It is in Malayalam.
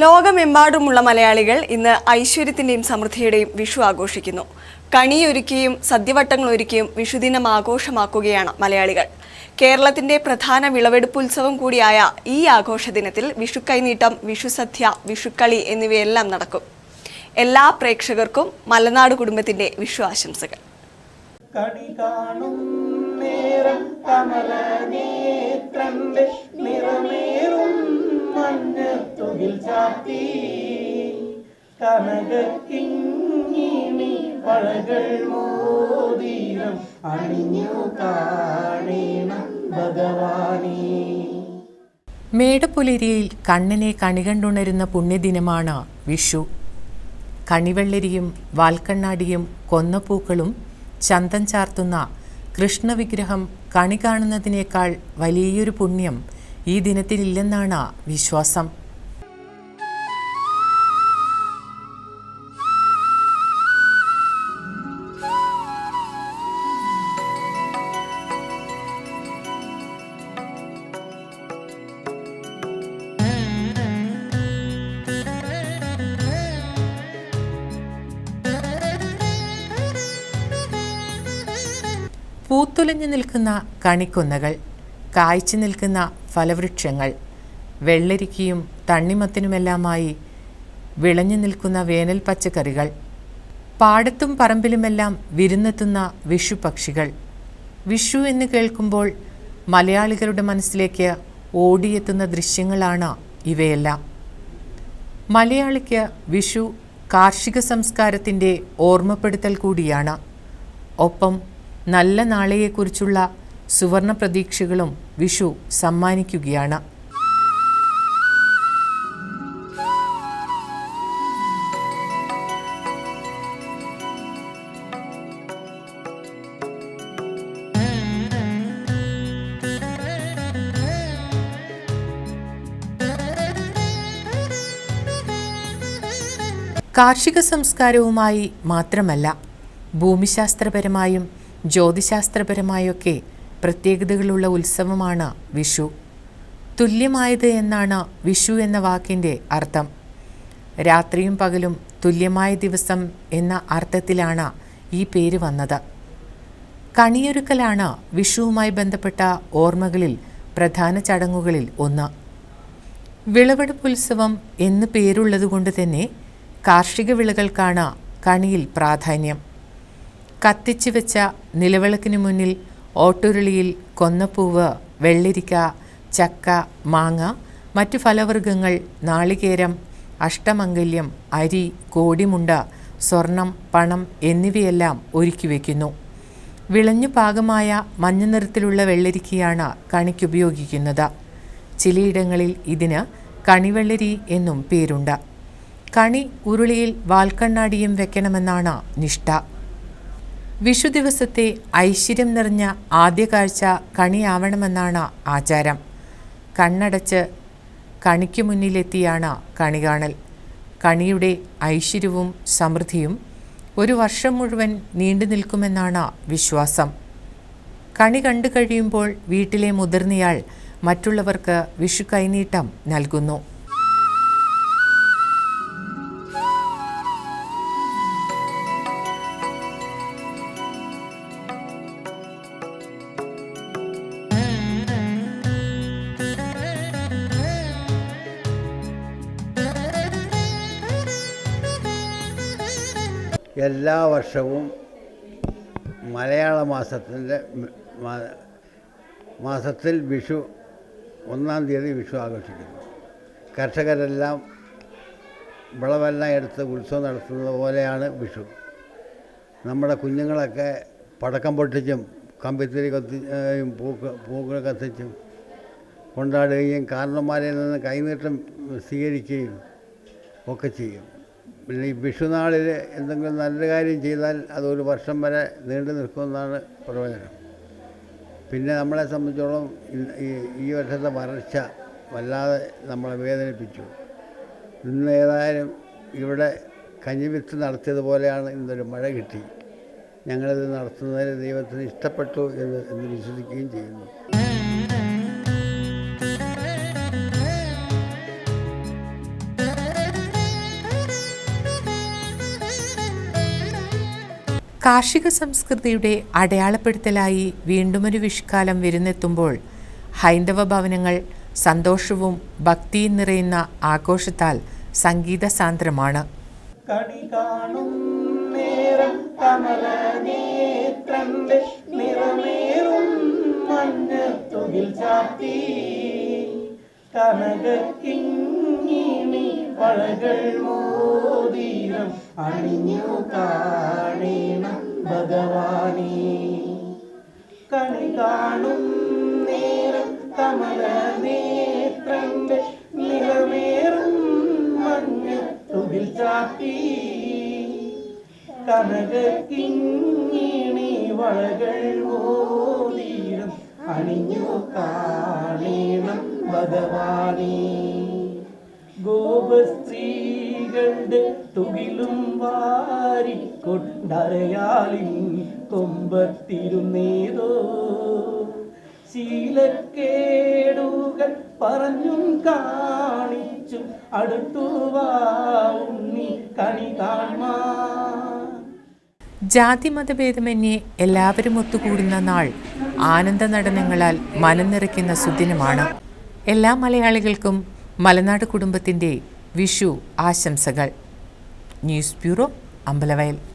ലോകമെമ്പാടുമുള്ള മലയാളികൾ ഇന്ന് ഐശ്വര്യത്തിന്റെയും സമൃദ്ധിയുടെയും വിഷു ആഘോഷിക്കുന്നു. കണിയൊരുക്കിയും സദ്യവട്ടങ്ങൾ ഒരുക്കിയും വിഷുദിനം ആഘോഷമാക്കുകയാണ് മലയാളികൾ. കേരളത്തിന്റെ പ്രധാന വിളവെടുപ്പ് ഉത്സവം കൂടിയായ ഈ ആഘോഷ ദിനത്തിൽ വിഷുക്കൈനീട്ടം വിഷുസദ്യ വിഷുക്കളി എന്നിവയെല്ലാം നടക്കും. എല്ലാ പ്രേക്ഷകർക്കും മലനാട് കുടുംബത്തിന്റെ വിഷു ആശംസകൾ. കണി കാണും നേരം കമല നേത്രന്റെ ചാത്തി കനകക്കിങ്ങിണി വളകൾ മോതിരം അണിഞ്ഞു കാണേണം ഭഗവാനേ. മേടപ്പുലരിയിൽ കണ്ണനെ കണി കണ്ടുണരുന്ന പുണ്യദിനമാണ് വിഷു. കണിവെള്ളരിയും വാൽക്കണ്ണാടിയും കൊന്നപ്പൂക്കളും ചന്തം ചാർത്തുന്ന കൃഷ്ണവിഗ്രഹം കണി കാണുന്നതിനേക്കാൾ വലിയൊരു പുണ്യം ഈ ദിനത്തിലില്ലെന്നാണ് വിശ്വാസം. പൂത്തുലഞ്ഞു നിൽക്കുന്ന കണിക്കൊന്നകൾ കായ്ച്ചു നിൽക്കുന്ന ഫലവൃക്ഷങ്ങൾ വെള്ളരിക്കയും തണ്ണിമത്തിനുമെല്ലാമായി വിളഞ്ഞു നിൽക്കുന്ന വേനൽ പച്ചക്കറികൾ പാടത്തും പറമ്പിലുമെല്ലാം വിരുന്നെത്തുന്ന വിഷുപക്ഷികൾ. വിഷു എന്ന് കേൾക്കുമ്പോൾ മലയാളികളുടെ മനസ്സിലേക്ക് ഓടിയെത്തുന്ന ദൃശ്യങ്ങളാണ് ഇവയെല്ലാം. മലയാളിക്ക് വിഷു കാർഷിക സംസ്കാരത്തിന്റെ ഓർമ്മപ്പെടുത്തൽ കൂടിയാണ്. ഒപ്പം നല്ല നാളെയെക്കുറിച്ചുള്ള സുവർണ പ്രതീക്ഷകളും വിഷു സമ്മാനിക്കുകയാണ്. കാർഷിക സംസ്കാരവുമായി മാത്രമല്ല ഭൂമിശാസ്ത്രപരമായും ജ്യോതിശാസ്ത്രപരമായൊക്കെ പ്രത്യേകതകളുള്ള ഉത്സവമാണ് വിഷു. തുല്യമായത് എന്നാണ് വിഷു എന്ന വാക്കിന്റെ അർത്ഥം. രാത്രിയും പകലും തുല്യമായ ദിവസം എന്ന അർത്ഥത്തിലാണ് ഈ പേര് വന്നത്. കണിയൊരുക്കലാണ് വിഷുവുമായി ബന്ധപ്പെട്ട ഓർമ്മകളിൽ പ്രധാന ചടങ്ങുകളിൽ ഒന്ന്. വിളവെടുപ്പ് ഉത്സവം എന്ന് പേരുള്ളതുകൊണ്ട് തന്നെ കാർഷിക വിളകൾക്കാണ് കണിയിൽ പ്രാധാന്യം. കത്തിച്ചു വെച്ച നിലവിളക്കിന് മുന്നിൽ ഓട്ടുരുളിയിൽ കൊന്നപ്പൂവ് വെള്ളിരിക്ക ചക്ക മാങ്ങ മറ്റു ഫലവർഗങ്ങൾ നാളികേരം അഷ്ടമംഗല്യം അരി കോടിമുണ്ട സ്വർണം പണം എന്നിവയെല്ലാം ഒരുക്കി വയ്ക്കുന്നു വിളഞ്ഞു പാകമായ മഞ്ഞ നിറത്തിലുള്ള വെള്ളരിക്കയാണ് കണിക്കുപയോഗിക്കുന്നത് ചിലയിടങ്ങളിൽ ഇതിന് കണിവെള്ളരി എന്നും പേരുണ്ട്. കണി ഉരുളിയിൽ വാൽക്കണ്ണാടിയും വെക്കണമെന്നാണ് നിഷ്ഠ. വിഷു ദിവസത്തെ ഐശ്വര്യം നിറഞ്ഞ ആദ്യ കാഴ്ച കണിയാവണമെന്നാണ് ആചാരം. കണ്ണടച്ച് കണിക്ക് മുന്നിലെത്തിയാണ് കണി കാണൽ കണിയുടെ ഐശ്വര്യവും സമൃദ്ധിയും ഒരു വർഷം മുഴുവൻ നീണ്ടു നിൽക്കുമെന്നാണ് വിശ്വാസം. കണി കണ്ടു കഴിയുമ്പോൾ വീട്ടിലെ മുതിർന്നയാൾ മറ്റുള്ളവർക്ക് വിഷു കൈനീട്ടം നൽകുന്നു. എല്ലാ വർഷവും മലയാള മാസത്തിന്റെ മാസത്തിൽ വിഷു ഒന്നാം തീയതി വിഷു ആഘോഷിക്കുന്നു. കർഷകരെല്ലാം വിളവെല്ലാം എടുത്ത് ഉത്സവം നടത്തുന്നത് പോലെയാണ് വിഷു. നമ്മുടെ കുഞ്ഞുങ്ങളൊക്കെ പടക്കം പൊട്ടിച്ചും കമ്പിത്തിരി കത്തി പൂക്ക പൂക്കൾ കത്തിച്ചും കൊണ്ടാടുകയും കാരണന്മാരിൽ നിന്ന് കൈനീട്ടം സ്വീകരിക്കുകയും ഒക്കെ ചെയ്യും. പിന്നെ ഈ വിഷുനാളിൽ എന്തെങ്കിലും നല്ല കാര്യം ചെയ്താൽ അതൊരു വർഷം വരെ നീണ്ടു നിൽക്കുമെന്നാണ് പ്രവചനം. പിന്നെ നമ്മളെ സംബന്ധിച്ചോളം ഈ ഈ വർഷത്തെ വരൾച്ച വല്ലാതെ നമ്മളെ വേദനിപ്പിച്ചു. ഇന്ന് ഏതായാലും ഇവിടെ കഞ്ഞിവിത്ത് നടത്തിയതുപോലെയാണ് ഇന്നൊരു മഴ കിട്ടി. ഞങ്ങളിത് നടത്തുന്നതിന് ദൈവത്തിന് ഇഷ്ടപ്പെട്ടു എന്ന് എന്ന് വിശ്വസിക്കുകയും ചെയ്യുന്നു. കാർഷിക സംസ്കൃതിയുടെ അടയാളപ്പെടുത്തലായി വീണ്ടുമൊരു വിഷുക്കാലം വിരുന്നെത്തുമ്പോൾ ഹൈന്ദവ ഭവനങ്ങൾ സന്തോഷവും ഭക്തിയും നിറയുന്ന ആഘോഷത്താൽ സംഗീത സാന്ദ്രമാണ്. കാണും നേരം ചാത്തി മോതിരം അണിഞ്ഞു കാണേണം ഭഗവാനെ. കണി കാണും നേരം കമല നേത്രന്റെ നിറമേറും മഞ്ഞത്തുകിൽ ചാത്തി കനകക്കിങ്ങിണി വളകൾ മോതിരം അണിഞ്ഞു കാണേണം ഭഗവാനേ. ഗോപസ്ത്രീകളുടെ തുകിലും വാരി കൊണ്ടരയാലിൻ കൊമ്പത്തിരുന്നേതോ. ശീലക്കേടുകൾ പറഞ്ഞും കാണിച്ചും അടുത്തുവാണി കണി കാൺമാൻ ജാതി മതഭേദമന്യേ എല്ലാവരും ഒത്തുകൂടുന്ന നാൾ ആനന്ദ നടനങ്ങളാൽ മനം നിറയ്ക്കുന്ന സുദിനമാണ്. എല്ലാ മലയാളികൾക്കും മലനാട് കുടുംബത്തിന്റെ വിഷു ആശംസകൾ. News bureau Ambalavayal.